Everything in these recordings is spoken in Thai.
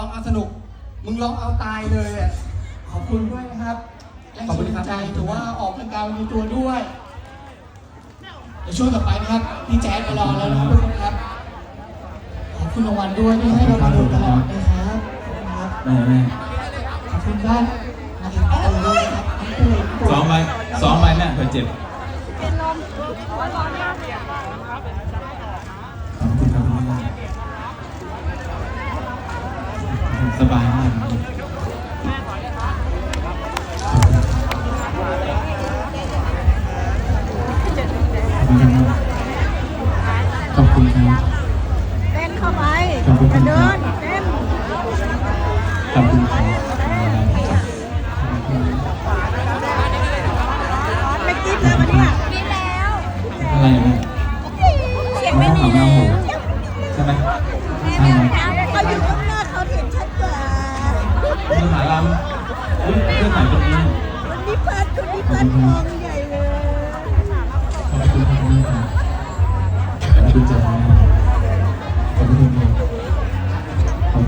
ร้องเอาสนุก มึงร้องเอาตายเลยอะขอบคุณด้วยนะครับแรงขอบคุจูณงครับใจถือว่าออกกำลังกายมีตัวด้วยเดี๋ยวช่วงต่อไปนะครับพี่แจ๊ดมารอแล้วนะครับทุกคนครับขอบคุณรางวัลด้วยที่ให้เรามาดูตลอดนะครับขอบคุณครับแม่แม่ขอบคุณบ้านนะครับขอบคุณด้วยนะครับทั้งคู่ทั้งคู่ซ้อมไว้ซ้อมไว้แม่เผื่อเจ็บเป็นลมร้อนร้อนมากขอบคุณครับคุณแม่ สบายมากขอบคุณครับเต้นเข้าไปขอบคุณครัจะบเดินเต้นขอบคุณ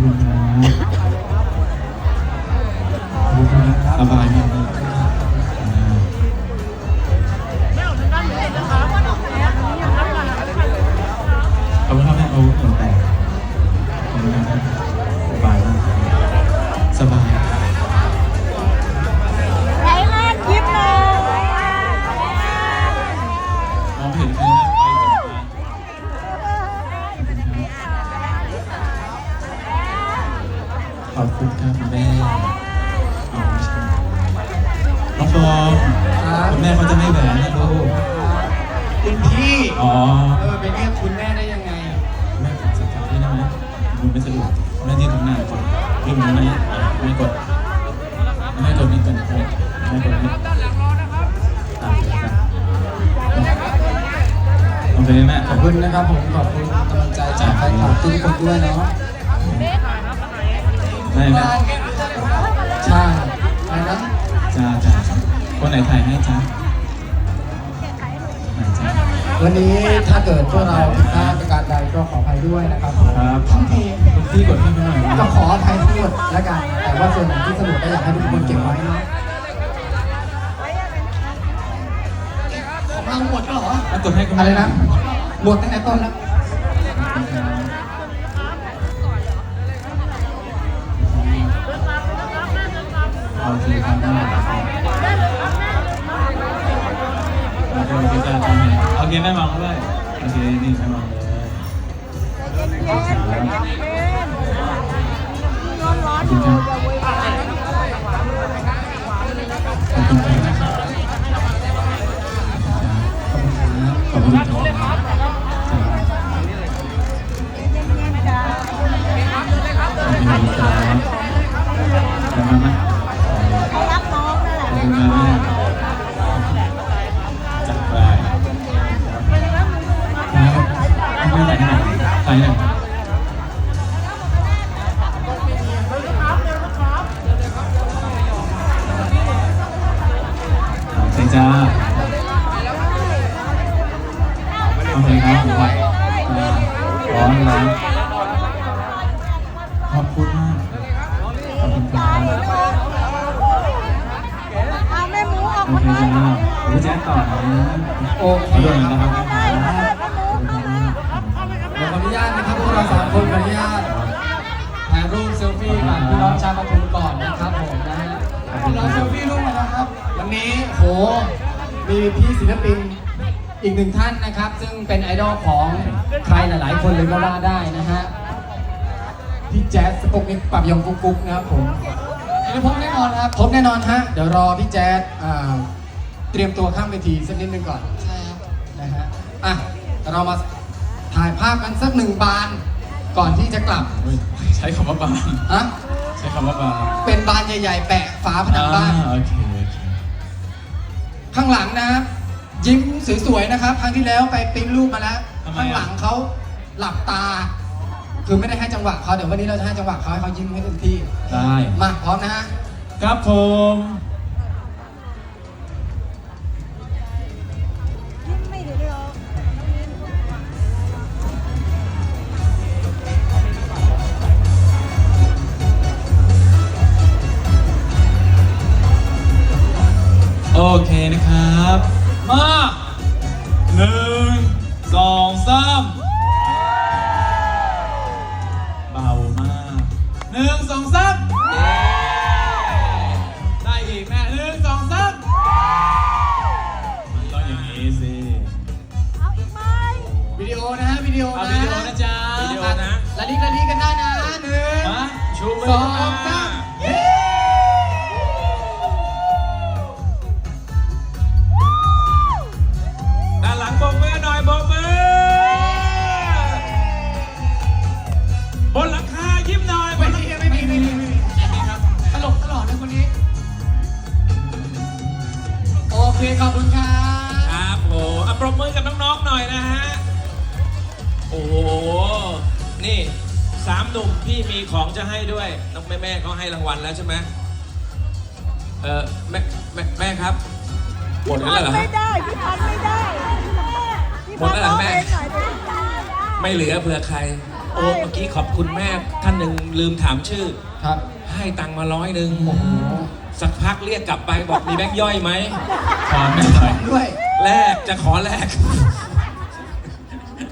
ขอ ขอบคุณครับแม่อ๋อใช่น้องฟอมคุณแม่เขาจะไม่แหวนนะลูกคุณพี่อ๋อเออไปเรียกคุณแม่ได้ยังไงแม่กดสตาร์ทได้ไหมมันไม่สะดวกแม่ที่ทำหน้ากดเรื่องนี้แม่กดแม่กดนี่กันแม่กดนี่ตามเลยครับโอเคแม่ขอบคุณนะครับผมขอบคุณกำลังใจจากแฟนคลับทุกคนด้วยเนาะ ได้แม่ใช่อะไรนะจ้าจ้าคนไหนถ่ายให้จ้าไหนจ้าวันนี้ถ้าเกิดพวกเราผิดพลาดประการใดก็ขออภัยด้วยนะครับผมครับทั้งทีมคุณพี่กดให้ไปหน่อยนะก็ขออภัยทั้งหมดแล้วกัน แต่ว่าส่วนไหนที่สนุกก็อยากให้ทุกคนเก็บไว้เนาะของเราหมดแล้วเหรออะกดให้คุณอะไรแม่นะหมดตั้งแต่ต้นแล้ว โอเคครับแม่โอเคโอเคจ้าจ้าแม่โอเคแม่มองด้วยโอเคนี่แม่มองเลยเย็นเย็นเย็นร้อ ใครเนี่ยโอเคจ้าโอเคครับผมว่าอ่าร้อนร้อนขอบคุณมากขอบคุณครับเอาแม่หมูออกโอมาเคหน่อยจ้าเดี๋ยวแจ้งต่อนะโอเคขอด้วยนะครับ สามคนขออนุญาตถ่ายรูปเซลฟี่กับพี่น้องชาวปทุมก่อนนะครับผมนะฮะพวกเราเซลฟี่รูปมาแล้วครับ วันนี้โหมีพี่ศิลปินอีกหนึ่งท่านนะครับ ซึ่งเป็นไอดอลของใครหลายๆ คนเลยก็ว่าได้นะฮะพี่แจ๊สสปุกนิกปรับยองกุ๊กกุ๊กนะครับผมเดี๋ยวพบแน่นอนครับพบแน่นอนฮะเดี๋ยวรอพี่แจ๊สเตรียมตัวข้ามเวทีสักนิดนึงก่อนใช่ครับนะฮะอะเรามาถ่ายภาพกันสักหนึ่งบาน ก่อนที่จะกลับเฮ้ยใช้คำว่าบานฮะใช้คำว่าบานเป็นบานใหญ่ๆ แปะฝาผนังบ้าน อ่โอเคโอเคข้างหลังนะครับ ยิ้มสวยๆนะครับครั้งที่แล้วไปปริ้นรูปมาแล้ว ข้างหลังเขาหลับตา คือไม่ได้ให้จังหวะเขาเดี๋ยววันนี้เราจะให้จังหวะเขาให้เขายิ้มให้เต็มที่ได้มาพร้อมนะฮะ ครับผมยิ้ม โอเคนะครับ มาหนึ่งสองสามเบามากหนึ่งสองสาม เคขอบคุณครับครับโอ้อะปรบมือกับน้องๆหน่อยนะฮะ โอ้โห นี่สามหนุ่มพี่มีของจะให้ด้วย น้องแม่แม่ๆเขาให้รางวัลแล้วใช่ไหมเออแม่แม่แม่ครับหมดพี่แล้วพันเหรอไม่ได้ พี่พันไม่ได้พี่หมพัดนแล้วเหรร้อองแม่เพลงหน่อยดิไม่เหลือเผื่อใคร โอ้เมื่อกี้ขอบคุณแม่ท่านหนึ่งลืมถามชื่อ ครับ ให้ตังค์มาร้อยหนึ่งโอ้โห สักพักเรียกกลับไปบอกมีแบงค์ย่อยไหมขอไม่ขอด้วย แลกจะขอแลก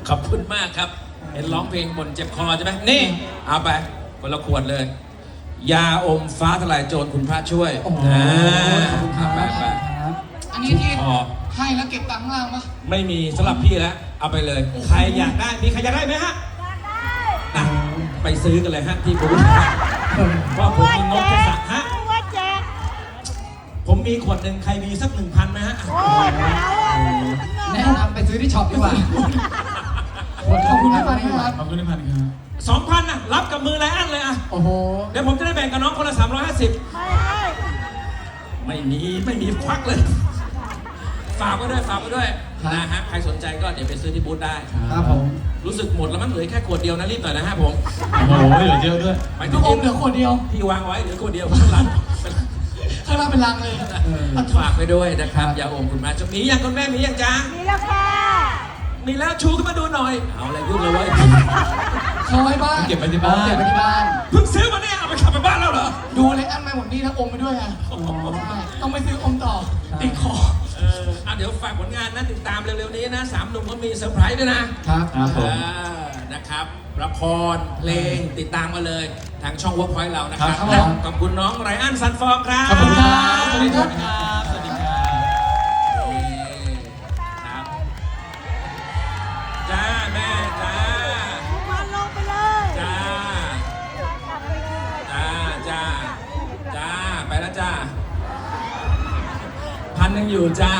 ขอบคุณมากครับ เห็นร้องเพลงบนเจ็บคอใช่ไหมนี่ เอาไปคนละขวดเลย ยาอมฟ้าทลายโจรคุณพระช่วยโอ้โหอ่าขอบคุณครัเอาบไปไปอันนี้ที่พอให้แล้วเก็บตังค์ข้างล่างปะไม่มีสำหรับพี่แล้ว เอาไปเลย ใครอยากได้ มีใครอยากได้ไหมฮะอะไปซื้อกันเลยฮะที่บูธนะฮะว่าผมมีงบแค่สักฮะว่าแจกผ มมีขวดหนึ่งใครมีสักหนึ่งพันไหมฮะ โอ้ยไม่เอาอะแนะนำไปซื้อที่ช็อปดีกว่า ขอบคุณที่มาครับ ขอบคุณที่พันครับสองพันนะรับกับมือไลอ้อนเลยอะ โอ้โห เดี๋ยวผมจะได้แบ่งกับน้องคนละ350ไม่ให้ไม่มีไม่มีควักเลย ฝากไว้ด้วยฝากไว้ด้วยครับ นะฮะใครสนใจก็เดี๋ยวไปซื้อที่บูธได้ ครับผม รู้สึกหมดแล้วมั้งเหลือแค่ขวดเดียวนะรีบหน่อยนะฮะผมโอ้โหเหลือเยอะด้วยไปถึลูงกอมเหลือขวดเดียวที่วางไว้เหลือขวดเดียวข้างหลัง ข้างล่างเป็นลังเลยฝากไปด้วยนะครับอย่าอมคุณแม่จะมีอย่างคุณแม่มีอย่างจ้ามีราคามีแล้วชูขึ้นมาดูหน่อย เอาอะไรยุ่งเลยเว้ยเขาไว้บ้านเก็บไว้ที่บ้านเก็บไว้ที่บ้าน เพิ่งซื้อมาเนี่ยเอาไปขับไปบ้านแล้วเหรอ ดูเลยอันไม่หมดนี่แล้วอมไปด้วยอะต้องไปซื้ออมต่อติดคอเอออะเดี๋ยวฝากผลงานนะติดตามเร็วๆนี้นะสามหนุ่มก็มีเซอร์ไพรส์ด้วยนะครับครับผมเออ นะครับละครเพลงติดตามมาเลย ทางช่อง Workpoint เรานะครับครับผม ขอบคุณน้องไรอันซันฟอร์มครับ ขอบคุณครับ สวัสดีครับ สวัสดีครับนี่ครับจ้าแม่จ้าพี่พันลงไปเลยจ้ากลับไปเลยจ้าจ้าจ้าไปแล้วจ้าพันยังอยู่จ้า